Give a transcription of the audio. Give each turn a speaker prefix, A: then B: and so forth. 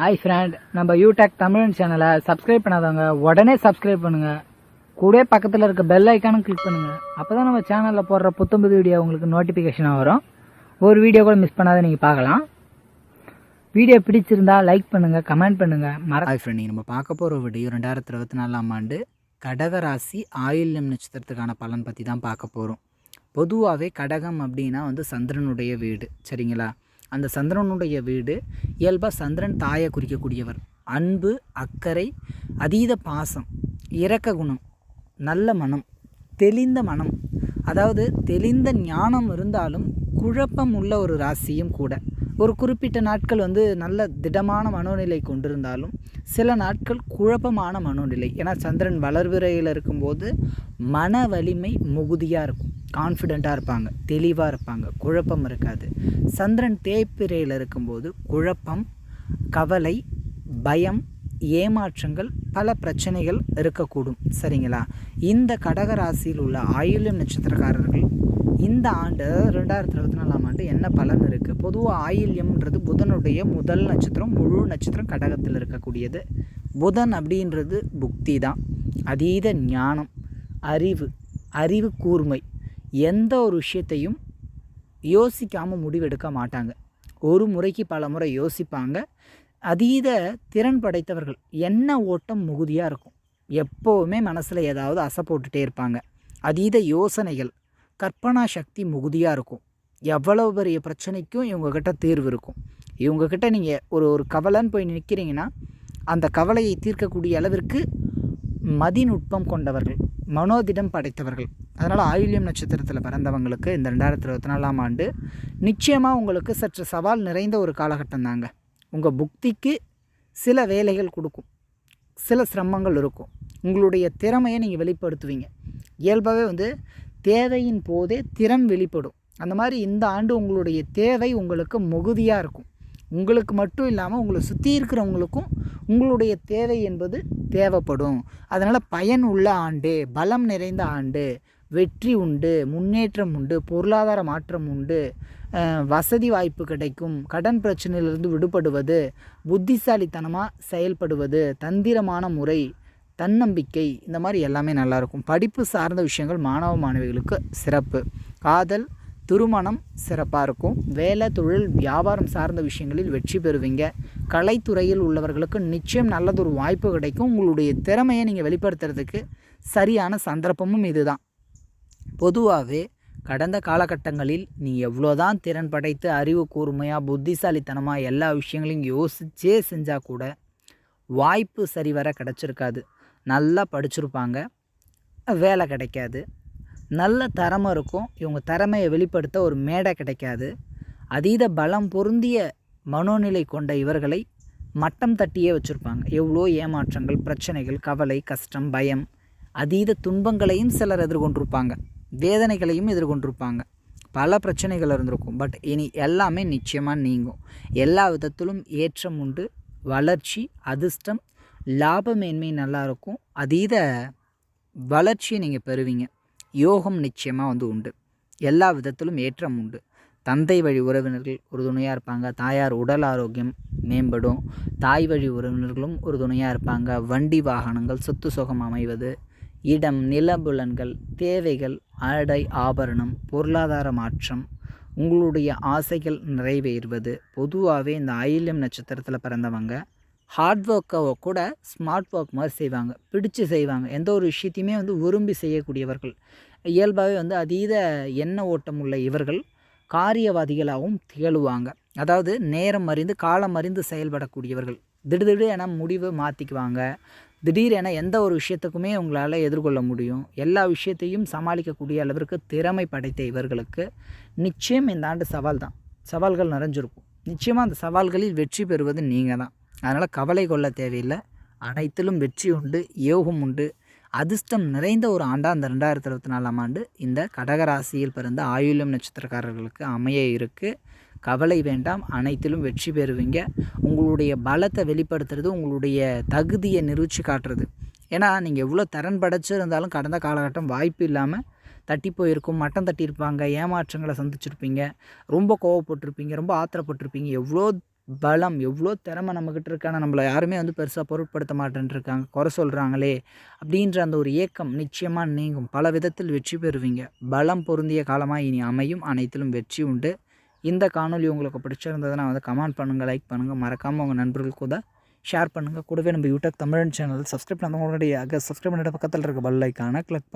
A: Hi friend நம்ம யூடெக் தமிழ் சேனலை subscribe பண்ணாதவங்க உடனே சப்ஸ்கிரைப் பண்ணுங்க. கூட பக்கத்தில் இருக்க பெல் ஐக்கானும் கிளிக் பண்ணுங்க. அப்பதான் நம்ம சேனலில் போடுற புத்தம்புது வீடியோ உங்களுக்கு நோட்டிஃபிகேஷனாக வரும். ஒரு வீடியோ கூட மிஸ் பண்ணாத நீங்கள் பார்க்கலாம். வீடியோ பிடிச்சிருந்தா லைக் பண்ணுங்க கமெண்ட் பண்ணுங்க. மற
B: ஹாய் ஃப்ரெண்ட் நம்ம பார்க்க போகிற வீடியோ ரெண்டாயிரத்தி இருபத்தி நாலாம் ஆண்டு கடகராசி ஆயில்யம் நட்சத்திரத்துக்கான பலன் பற்றி தான் பார்க்க போகிறோம் பொதுவாகவே கடகம் அப்படின்னா வந்து சந்திரனுடைய வீடு. சரிங்களா? அந்த சந்திரனுடைய வீடு இயல்பாக சந்திரன் தாயை குறிக்கக்கூடியவர். அன்பு அக்கறை அதீத பாசம் இரக்க குணம் நல்ல மனம் தெளிந்த மனம். அதாவது தெளிந்த ஞானம் இருந்தாலும் குழப்பம் உள்ள ஒரு ராசியும் கூட. ஒரு குறிப்பிட்ட நாட்கள் வந்து நல்ல திடமான மனோநிலை கொண்டிருந்தாலும் சில நாட்கள் குழப்பமான மனோநிலை. ஏன்னா சந்திரன் வளர்விரையில் இருக்கும்போது மன வலிமை முகுதியாக இருக்கும். கான்ஃபிடெண்ட்டாக இருப்பாங்க தெளிவாக இருப்பாங்க குழப்பம் இருக்காது. சந்திரன் தேய்பிரையில் இருக்கும்போது குழப்பம் கவலை பயம் ஏமாற்றங்கள் பல பிரச்சனைகள் இருக்கக்கூடும். சரிங்களா? இந்த கடக ராசியில் உள்ள ஆயுள்யம் நட்சத்திரக்காரர்கள் இந்த ஆண்டு ரெண்டாயிரத்தி இருபத்தி நாலாம் ஆண்டு என்ன பலன் இருக்குது பொதுவாக ஆயில்யம்ன்றது புதனுடைய முதல் நட்சத்திரம் முழு நட்சத்திரம் கடகத்தில் இருக்கக்கூடியது. புதன் அப்படின்றது புக்தி தான் அதீத ஞானம் அறிவு அறிவு கூர்மை. எந்த ஒரு விஷயத்தையும் யோசிக்காமல் முடிவெடுக்க மாட்டாங்க. ஒரு முறைக்கு பல முறை யோசிப்பாங்க. அதீத திறன் படைத்தவர்கள் என்ன ஓட்டம் மிகுதியாக இருக்கும்? எப்போவுமே மனசில் ஏதாவது அசை போட்டுகிட்டே இருப்பாங்க. அதீத யோசனைகள் கற்பனா சக்தி மிகுதியாக இருக்கும். எவ்வளவு பெரிய பிரச்சனைக்கும் இவங்கக்கிட்ட தீர்வு இருக்கும். இவங்கக்கிட்ட நீங்கள் ஒரு ஒரு கவலைன்னு போய் நிற்கிறீங்கன்னா அந்த கவலையை தீர்க்கக்கூடிய அளவிற்கு மதிநுட்பம் கொண்டவர்கள். மனோதிடம் படைத்தவர்கள். அதனால் ஆயுள்யம் நட்சத்திரத்தில் பிறந்தவங்களுக்கு இந்த ரெண்டாயிரத்தி இருபத்தி நாலாம் ஆண்டு நிச்சயமாக உங்களுக்கு சற்று சவால் நிறைந்த ஒரு காலகட்டம் தாங்க. உங்கள் புக்திக்கு சில வேலைகள் கொடுக்கும். சில சிரமங்கள் இருக்கும். உங்களுடைய திறமையை நீங்கள் வெளிப்படுத்துவீங்க. இயல்பாகவே வந்து தேவையின் போதே திறன் வெளிப்படும். அந்த மாதிரி இந்த ஆண்டு உங்களுடைய தேவை உங்களுக்கு மிகுதியாக இருக்கும். உங்களுக்கு மட்டும் இல்லாமல் உங்களை சுற்றி இருக்கிறவங்களுக்கும் உங்களுடைய தேவை என்பது தேவைப்படும். அதனால் பயன் உள்ள ஆண்டு பலம் நிறைந்த ஆண்டு வெற்றி உண்டு முன்னேற்றம் உண்டு பொருளாதார மாற்றம் உண்டு வசதி வாய்ப்பு கிடைக்கும் கடன் பிரச்சனையிலிருந்து விடுபடுவது புத்திசாலித்தனமாக செயல்படுவது தந்திரமான முறை தன்னம்பிக்கை இந்த மாதிரி எல்லாமே நல்லாயிருக்கும் படிப்பு சார்ந்த விஷயங்கள் மாணவ மாணவிகளுக்கு சிறப்பு. காதல் திருமணம் சிறப்பாக இருக்கும். வேலை தொழில் வியாபாரம் சார்ந்த விஷயங்களில் வெற்றி பெறுவீங்க. கலைத்துறையில் உள்ளவர்களுக்கு நிச்சயம் நல்லதொரு வாய்ப்பு கிடைக்கும். உங்களுடைய திறமையை நீங்கள் வெளிப்படுத்துறதுக்கு சரியான சந்தர்ப்பமும் இதுதான். பொதுவாகவே கடந்த காலகட்டங்களில் நீ எவ்வளோதான் திறன் படைத்து அறிவு கூர்மையாக புத்திசாலித்தனமாக எல்லா விஷயங்களையும் யோசிச்சே செஞ்சால் கூட வாய்ப்பு சரிவர கிடச்சிருக்காது. நல்லா படிச்சிருப்பாங்க. வேலை கிடைக்காது. நல்ல திறமை இருக்கும். இவங்க திறமையை வெளிப்படுத்த ஒரு மேடை கிடைக்காது. அதீத பலம் பொருந்திய மனோநிலை கொண்ட இவர்களை மட்டம் தட்டியே வச்சுருப்பாங்க. எவ்வளோ ஏமாற்றங்கள் பிரச்சனைகள் கவலை கஷ்டம் பயம். அதீத துன்பங்களையும் சிலர் எதிர்கொண்டிருப்பாங்க. வேதனைகளையும் எதிர்கொண்டிருப்பாங்க. பல பிரச்சனைகள் இருந்திருக்கும். பட் இனி எல்லாமே நிச்சயமாக நீங்கும். எல்லா விதத்திலும் ஏற்றம் உண்டு. வளர்ச்சி அதிர்ஷ்டம் லாபமேன்மை நல்லா இருக்கும். அதீத வளர்ச்சியை நீங்கள் பெறுவீங்க. யோகம் நிச்சயமாக வந்து உண்டு. எல்லா விதத்திலும் ஏற்றம் உண்டு. தந்தை வழி உறவினர்கள் ஒரு துணையாக இருப்பாங்க. தாயார் உடல் ஆரோக்கியம் மேம்படும். தாய் வழி உறவினர்களும் ஒரு துணையாக இருப்பாங்க. வண்டி வாகனங்கள் சொத்து சுகம் அமைவது இடம் நிலபுலன்கள் தேவைகள் ஆடை ஆபரணம் பொருளாதார மாற்றம் உங்களுடைய ஆசைகள் நிறைவேறுவது பொதுவாகவே இந்த ஆயில்யம் நட்சத்திரத்தில் பிறந்தவங்க ஹார்ட் ஒர்க்கை கூட ஸ்மார்ட் ஒர்க் மாதிரி செய்வாங்க. பிடிச்சு செய்வாங்க. எந்த ஒரு விஷயத்தையுமே வந்து விரும்பி செய்யக்கூடியவர்கள். இயல்பாகவே வந்து அதீத எண்ண ஓட்டம் உள்ள இவர்கள் காரியவாதிகளாகவும் திகழுவாங்க. அதாவது நேரம் அறிந்து காலம் அறிந்து செயல்படக்கூடியவர்கள். திடீர் என முடிவை மாற்றிக்குவாங்க திடீரென எந்த ஒரு விஷயத்துக்குமே உங்களால் எதிர்கொள்ள முடியும். எல்லா விஷயத்தையும் சமாளிக்கக்கூடிய அளவிற்கு திறமை படைத்த இவர்களுக்கு நிச்சயம் இந்த ஆண்டு சவால் தான். சவால்கள் நிறைஞ்சிருக்கும். நிச்சயமாக அந்த சவால்களில் வெற்றி பெறுவது நீங்கள் தான் அதனால் கவலை கொள்ள தேவையில்லை. அனைத்திலும் வெற்றி உண்டு யோகம் உண்டு. அதிர்ஷ்டம் நிறைந்த ஒரு ஆண்டாக அந்த ரெண்டாயிரத்தி இருபத்தி நாலாம் ஆண்டு இந்த கடகராசியில் பிறந்த ஆயுள்யம் நட்சத்திரக்காரர்களுக்கு அமைய இருக்குது கவலை வேண்டாம் அனைத்திலும் வெற்றி பெறுவீங்க. உங்களுடைய பலத்தை வெளிப்படுத்துறது உங்களுடைய தகுதியை நிரூபித்து காட்டுறது. ஏன்னா நீங்கள் எவ்வளோ திறன் படைச்சிருந்தாலும் கடந்த காலகட்டம் வாய்ப்பு இல்லாமல் தட்டி போயிருக்கும் மட்டம் தட்டியிருப்பாங்க ஏமாற்றங்களை சந்திச்சிருப்பீங்க ரொம்ப கோவப்பட்டிருப்பீங்க ரொம்ப ஆத்திரப்பட்டிருப்பீங்க. எவ்வளோ பலம் எவ்வளோ திறமை நம்மக்கிட்ட இருக்கான நம்மளை யாருமே வந்து பெருசாக பொருட்படுத்த மாட்டேன்ருக்காங்க குறை சொல்கிறாங்களே அப்படின்ற அந்த ஒரு ஏக்கம் நிச்சயமாக நீங்கும். பல விதத்தில் வெற்றி பெறுவீங்க. பலம் பொருந்திய காலமாக இனி அமையும் அனைத்திலும் வெற்றி உண்டு. இந்த காணொளி உங்களுக்கு பிடிச்சிருந்ததுன்னா வந்து கமெண்ட் பண்ணுங்கள் லைக் பண்ணுங்கள் மறக்காமல் உங்கள் நண்பர்கள் கூட ஷேர் பண்ணுங்கள் கூடவே நம்ம யூடியூப் தமிழன் சேனல் சப்ஸ்கிரைப் பண்ணவங்களுடைய சப்ஸ்கிரைப் பண்ணிட்டு பக்கத்தில் இருக்க பெல் ஐக்கானை கிளிக்